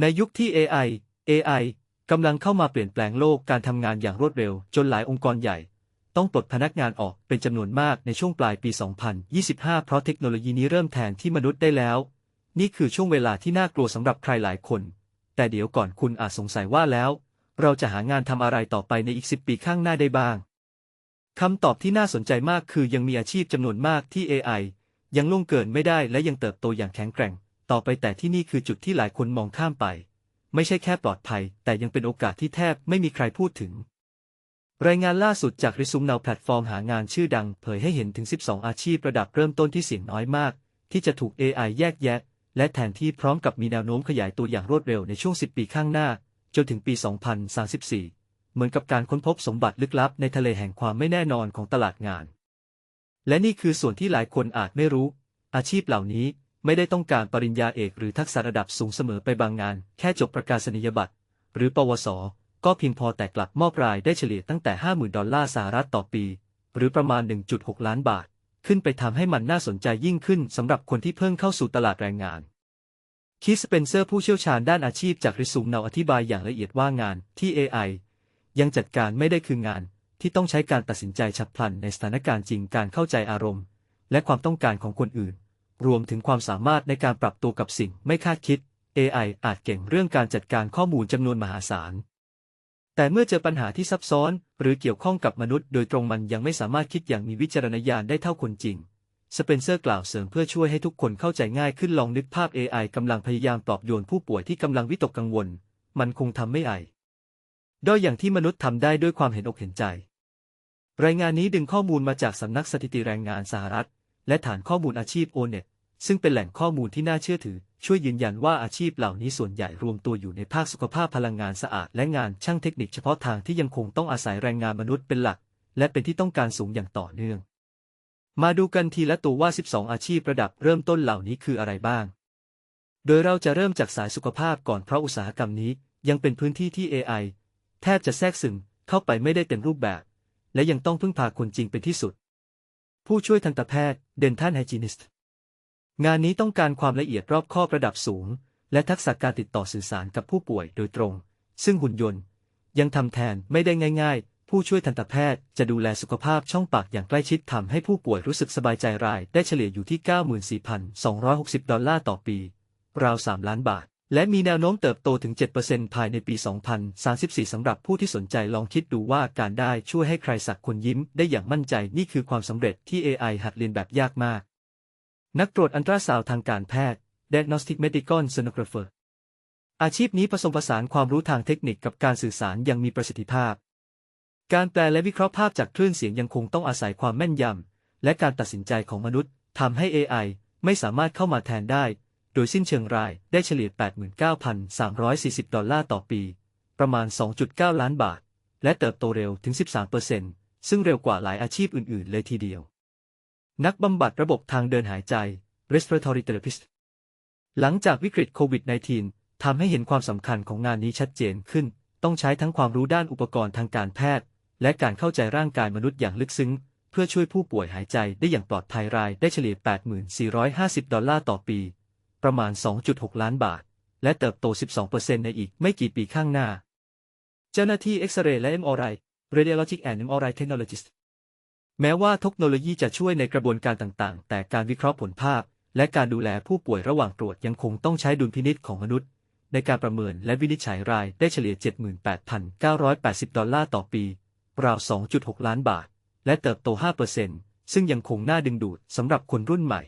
ในยุคที่ AI AI กำลังเข้ามาเปลี่ยนแปลงโลกการทำงานอย่างรวดเร็ว จนหลายองค์กรใหญ่ ต้องปลดพนักงานออกเป็นจำนวนมากในช่วงปลายปี 2025 เพราะเทคโนโลยีนี้เริ่มแทนที่มนุษย์ได้แล้ว นี่คือช่วงเวลาที่น่ากลัวสำหรับใครหลายคน แต่เดี๋ยวก่อนคุณอาจสงสัยว่าแล้ว เราจะหางานทำอะไรต่อไปในอีก 10 ปีข้างหน้าได้บ้างคำตอบที่น่าสนใจมากคือยังมีอาชีพจำนวนมากที่ AI ยังล่วงเกินไม่ได้และยังเติบโตอย่างแข็งแกร่ง ต่อไปแต่ที่นี่คือจุดที่หลายคนมองข้ามไป ไม่ใช่แค่ปลอดภัย แต่ยังเป็นโอกาสที่แทบไม่มีใครพูดถึง รายงานล่าสุดจากริซุมนาวแพลตฟอร์มหางานชื่อดัง เผยให้เห็นถึง 12 อาชีพระดับเริ่มต้นที่เสี่ยงน้อยมาก ที่จะถูก AI แยกแยะ และแทนที่พร้อมกับมีแนวโน้มขยายตัวอย่างรวดเร็วในช่วง 10 ปีข้างหน้า จนถึงปี 2034 เหมือนกับการค้นพบสมบัติลึกลับในทะเลแห่งความไม่แน่นอนของตลาดงาน และนี่คือส่วนที่หลายคนอาจไม่รู้ อาชีพเหล่านี้ ไม่ได้ต้องการปริญญาเอกหรือทักษะระดับสูงเสมอไปบางงาน แค่จบประกาศนียบัตร หรือปวส ก็เพียงพอแต่กลับมอบรายได้เฉลี่ยตั้งแต่ 50,000 ดอลลาร์สหรัฐต่อปี หรือประมาณ 1.6 ล้านบาท ขึ้นไปทำให้มันน่าสนใจยิ่งขึ้นสำหรับคนที่เพิ่งเข้าสู่ตลาดแรงงานคีสเปนเซอร์ผู้เชี่ยวชาญด้านอาชีพจากริซูมเนาอธิบายอย่างละเอียดว่างานที่ AI ยังจัดการไม่ได้คืองานที่ต้องใช้การตัดสินใจฉับพลันในสถานการณ์จริงการเข้าใจอารมณ์ และความต้องการของคนอื่น รวมถึงความสามารถในการปรับตัวกับสิ่งไม่คาดคิด AI อาจเก่งเรื่องการจัดการข้อมูลจำนวนมหาศาล แต่เมื่อเจอปัญหาที่ซับซ้อน หรือเกี่ยวข้องกับมนุษย์โดยตรงมันยังไม่สามารถคิดอย่างมีวิจารณญาณได้เท่าคนจริง สเปนเซอร์กล่าวเสริมเพื่อช่วยให้ทุกคนเข้าใจง่ายขึ้นลองนึกภาพ AI กำลังพยายามปลอบโยนผู้ป่วยที่กำลังวิตกกังวล มันคงทำไม่ไอด้อยอย่างที่มนุษย์ทำได้ด้วยความเห็นอกเห็นใจ รายงานนี้ดึงข้อมูลมาจากสำนักสถิติแรงงานสหรัฐ และฐานข้อมูลอาชีพ O-Net ซึ่งเป็นแหล่งข้อมูลที่น่าเชื่อถือ ช่วยยืนยันว่าอาชีพเหล่านี้ส่วนใหญ่รวมตัวอยู่ในภาคสุขภาพพลังงานสะอาด และงานช่างเทคนิคเฉพาะทางที่ยังคงต้องอาศัยแรงงานมนุษย์เป็นหลัก และเป็นที่ต้องการสูงอย่างต่อเนื่อง มาดูกันทีละตัวว่า 12 อาชีพระดับเริ่มต้นเหล่านี้คืออะไรบ้าง โดยเราจะเริ่มจากสายสุขภาพก่อนเพราะอุตสาหกรรมนี้ ยังเป็นพื้นที่ที่ AI แทบจะแทรกซึมเข้าไปไม่ได้เต็มรูปแบบ และยังต้องพึ่งพาคนจริงเป็นที่สุด ผู้ช่วยทันตแพทย์ dental hygienist งานนี้ต้องการความละเอียดรอบคอบระดับสูง และทักษะการติดต่อสื่อสารกับผู้ป่วยโดยตรง ซึ่งหุ่นยนต์ ยังทำแทนไม่ได้ง่าย ๆ ผู้ช่วยทันตแพทย์จะดูแลสุขภาพช่องปากอย่างใกล้ชิดทำให้ผู้ป่วยรู้สึกสบายใจราย ได้เฉลี่ยอยู่ที่ 94,260 ดอลลาร์ต่อปี ราว 3 ล้านบาท และมีแนวโน้มเติบโตถึง 7%ภายในปี 2034 สำหรับผู้ที่สนใจลองคิดดูว่าการได้ช่วยให้ใครสักคนยิ้มได้อย่างมั่นใจนี่คือความสำเร็จที่ AI หัดเรียนแบบยากมาก นักตรวจอันตราซาวด์ทางการแพทย์ Diagnostic Medical Sonographer อาชีพนี้ผสมผสานความรู้ทางเทคนิคกับการสื่อสารอย่างมีประสิทธิภาพ การแปลและวิเคราะห์ภาพจากคลื่นเสียงยังคงต้องอาศัยความแม่นยำ และการตัดสินใจของมนุษย์ทำให้ AI ไม่สามารถเข้ามาแทนได้ โดยสิ้นเชิงรายได้เฉลี่ย 89,340 ดอลลาร์ต่อปี ประมาณ 2.9 ล้านบาท และเติบโตเร็วถึง 13%ซึ่งเร็วกว่าหลายอาชีพอื่น ๆ เลยทีเดียว นักบำบัดระบบทางเดินหายใจ respiratory therapist หลังจากวิกฤตโควิด -19 ทำให้เห็นความสำคัญของงานนี้ชัดเจนขึ้น ต้องใช้ทั้งความรู้ด้านอุปกรณ์ทางการแพทย์ และการเข้าใจร่างกายมนุษย์อย่างลึกซึ้ง เพื่อช่วยผู้ป่วยหายใจได้อย่างปลอดภัยรายได้เฉลี่ย 8450 ดอลลาร์ต่อปี ประมาณ 2.6 ล้านบาท และเติบโต 12%ในอีกไม่กี่ปีข้างหน้า เจ้าหน้าที่เอ็กซเรย์และ MRI Radiologic and MRI Technologist แม้ว่าเทคโนโลยีจะช่วยในกระบวนการต่างๆ แต่การวิเคราะห์ผลภาพ และการดูแลผู้ป่วยระหว่างตรวจยังคงต้องใช้ดุลพินิษของมนุษย์ ในการประเมินและวินิจฉัยรายได้เฉลี่ย 78,980 ดอลลาร์ต่อปี ราว 2.6 ล้านบาท และเติบโต 5%ซึ่งยังคงน่าดึงดูดสำหรับคนรุ่นใหม่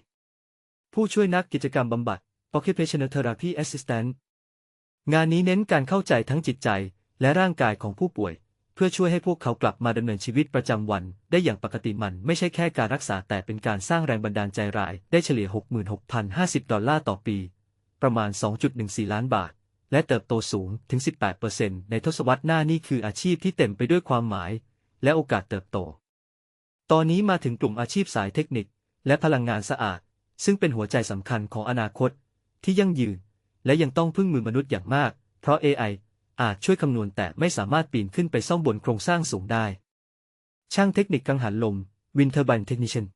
ผู้ช่วยนักกิจกรรมบำบัด Occupational Therapy Assistant งานนี้เน้นการเข้าใจทั้งจิตใจและร่างกายของผู้ป่วย เพื่อช่วยให้พวกเขากลับมาดำเนินชีวิตประจำวัน ได้อย่างปกติมันไม่ใช่แค่การรักษาแต่เป็นการสร้างแรงบันดาลใจราย ได้เฉลี่ย 66,050 ดอลลาร์ต่อปี ประมาณ 2.14 ล้านบาท และเติบโตสูงถึง 18%ในทศวรรษหน้านี่คืออาชีพที่เต็มไปด้วยความหมาย และโอกาสเติบโต ตอนนี้มาถึงกลุ่มอาชีพสายเทคนิค และพลังงานสะอาด ซึ่งเป็นหัวใจสำคัญของอนาคต ที่ยั่งยืน และยังต้องพึ่งมือมนุษย์อย่างมาก เพราะ AI อาจช่วยคำนวณแต่ไม่สามารถปีนขึ้นไปซ่อมบนโครงสร้างสูงได้ ช่างเทคนิคกังหันลม Wind Turbine Technician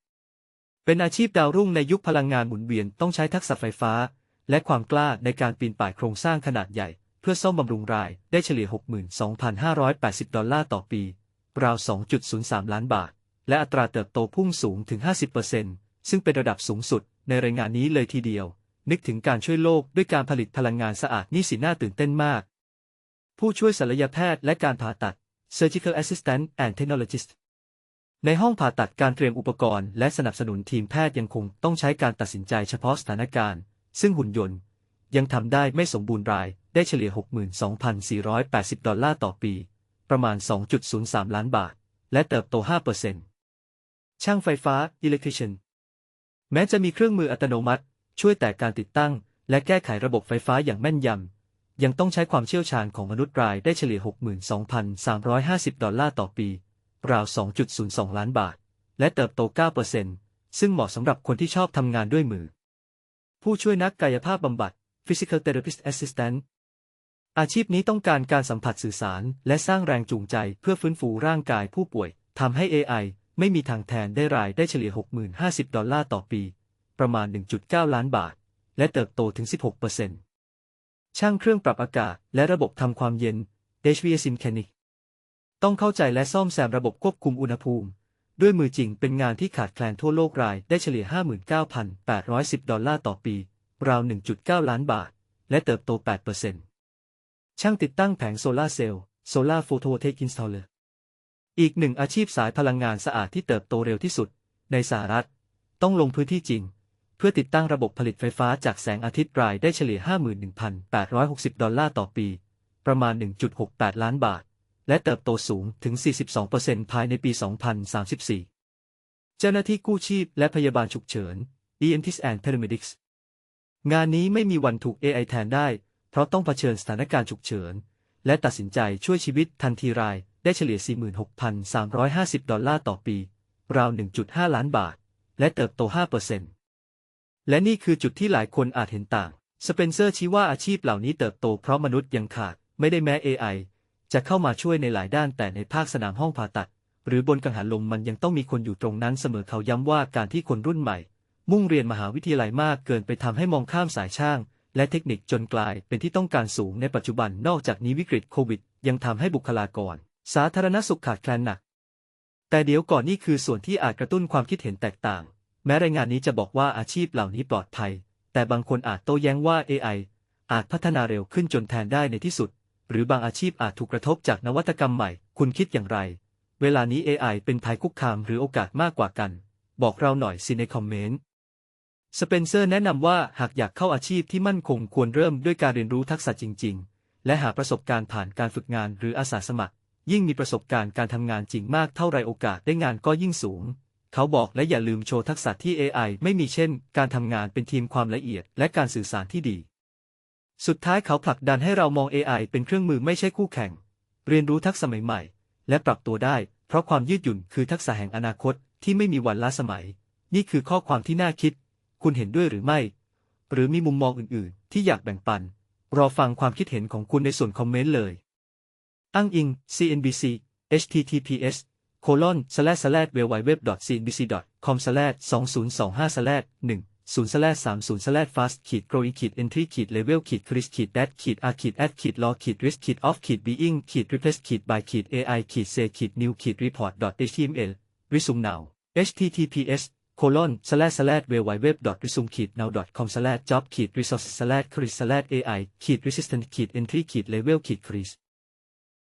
เป็นอาชีพดาวรุ่งในยุคพลังงานหมุนเวียนต้องใช้ทักษะไฟฟ้า และความกล้าในการปีนป่ายโครงสร้างขนาดใหญ่ เพื่อซ่อมบำรุงรายได้เฉลี่ย 62,580 ดอลลาร์ต่อปี ราว 2.03 ล้านบาท และอัตราเติบโตพุ่งสูงถึง 50%ซึ่งเป็นระดับสูงสุดในรายงานนี้เลยทีเดียวนึกถึงการช่วยโลกด้วยการผลิตพลังงานสะอาดนี่สิน่าตื่นเต้นมาก ผู้ช่วยศัลยแพทย์และการผ่าตัด Surgical Assistant and Technologist ในห้องผ่าตัดการเตรียมอุปกรณ์และสนับสนุนทีมแพทย์ยังคงต้องใช้การตัดสินใจเฉพาะสถานการณ์ ซึ่งหุ่นยนต์ ยังทำได้ไม่สมบูรณ์ราย ได้เฉลี่ย 62,480 ดอลลาร์ต่อปี ประมาณ 2.03 ล้านบาท และเติบโต 5%ช่างไฟฟ้า Electrician แม้จะมีเครื่องมืออัตโนมัติ ช่วยแต่การติดตั้ง และแก้ไขระบบไฟฟ้าอย่างแม่นยำ ยังต้องใช้ความเชี่ยวชาญของมนุษย์รายได้เฉลี่ย 62,350 ดอลลาร์ต่อปี ราว 2.02 ล้านบาท และเติบโต 9%ซึ่งเหมาะสำหรับคนที่ชอบทำงานด้วยมือ ผู้ช่วยนักกายภาพบำบัด Physical Therapist Assistant อาชีพนี้ต้องการการสัมผัสสื่อสาร และสร้างแรงจูงใจเพื่อฟื้นฟูร่างกายผู้ป่วยทำให้ AI ไม่มีทางแทนได้รายได้เฉลี่ย 60,050 ดอลลาร์ต่อปี ประมาณ 1.9 ล้านบาท และเติบโตถึง 16% ช่างเครื่องปรับอากาศ และระบบทำความเย็น HVAC Mechanic ต้องเข้าใจและซ่อมแซมระบบควบคุมอุณหภูมิ ด้วยมือจริงเป็นงานที่ขาดแคลนทั่วโลกรายได้เฉลี่ย 59,810 ดอลลาร์ต่อปี ราว 1.9 ล้านบาท และเติบโต 8%ช่างติดตั้งแผงโซลาร์เซลล์ Solar Photovoltaic Installer อีกหนึ่งอาชีพสายพลังงานสะอาดที่เติบโตเร็วที่สุด ในสหรัฐ ต้องลงพื้นที่จริง เพื่อติดตั้งระบบผลิตไฟฟ้าจากแสงอาทิตย์รายได้เฉลี่ย 51,860 ดอลลาร์ต่อปี ประมาณ 1.68 ล้านบาท และเติบโตสูงถึง 42%ภายในปี 2034 เจ้าหน้าที่กู้ชีพและพยาบาลฉุกเฉิน EMTs and Paramedics งานนี้ไม่มีวันถูก AI แทนได้ เพราะต้องเผชิญสถานการณ์ฉุกเฉิน และตัดสินใจช่วยชีวิตทันทีรายได้เฉลี่ย 46,350 ดอลลาร์ต่อปี ราว 1.5 ล้านบาท และเติบโต 5% และนี่คือจุดที่หลายคนอาจเห็นต่าง สเปนเซอร์ชี้ว่าอาชีพเหล่านี้เติบโตเพราะมนุษย์ยังขาด ไม่ได้แม้ AI จะเข้ามาช่วยในหลายด้านแต่ในภาคสนามห้องผ่าตัด หรือบนกังหันลมมันยังต้องมีคนอยู่ตรงนั้นเสมอเขาย้ำว่าการที่คนรุ่นใหม่ มุ่งเรียนมหาวิทยาลัยมากเกินไปทำให้มองข้ามสายช่าง และเทคนิคจนกลายเป็นที่ต้องการสูงในปัจจุบันนอกจากนี้วิกฤตโควิด ยังทำให้บุคลากร สาธารณสุขขาดแคลนหนัก แต่เดี๋ยวก่อนนี่คือส่วนที่อาจกระตุ้นความคิดเห็นแตกต่าง แม้รายงานนี้จะบอกว่าอาชีพเหล่านี้ปลอดภัย แต่บางคนอาจโต้แย้งว่า AI อาจพัฒนาเร็วขึ้นจนแทนได้ในที่สุด หรือบางอาชีพอาจถูกกระทบจากนวัตกรรมใหม่ คุณคิดอย่างไร เวลานี้ AI เป็นภัยคุกคามหรือโอกาสมากกว่ากัน บอกเราหน่อยสิในคอมเมนต์สเปนเซอร์แนะนำว่าหากอยากเข้าอาชีพที่มั่นคงควรเริ่มด้วยการเรียนรู้ทักษะจริง ๆ และหาประสบการณ์ผ่านการฝึกงานหรืออาสาสมัคร ยิ่งมีประสบการณ์การทำงานจริงมากเท่าไรโอกาสได้งานก็ยิ่งสูง เขาบอกและอย่าลืมโชว์ทักษะที่ AI ไม่มีเช่น การทำงานเป็นทีมความละเอียด และการสื่อสารที่ดี สุดท้ายเขาผลักดันให้เรามอง AI เป็นเครื่องมือไม่ใช่คู่แข่ง เรียนรู้ทักษะใหม่ๆ และปรับตัวได้ เพราะความยืดหยุ่นคือทักษะแห่งอนาคตที่ไม่มีวันล้าสมัย นี่คือข้อความที่น่าคิด คุณเห็นด้วยหรือไม่ หรือมีมุมมองอื่นๆ ที่อยากแบ่งปัน รอฟังความคิดเห็นของคุณในส่วนคอมเมนต์เลย อ้างอิง CNBC https colon slash slash www.cbc.com/slash 2025 slash 1 0 slash 30 slash fast ขีด growing ขีด entry ขีด level ขีด cris ขีด dat ขีด r ขีด at ขีด law ขีด risk ขีด off ขีด being ขีด replace ขีด by ขีด ai ขีด say ขีด new ขีด report dot html resume now https colon slash slash w w w resume ขีด now com slash job ขีด resources slash cris slash ai ขีด resistant ขีด entry ขีด level ขีด cris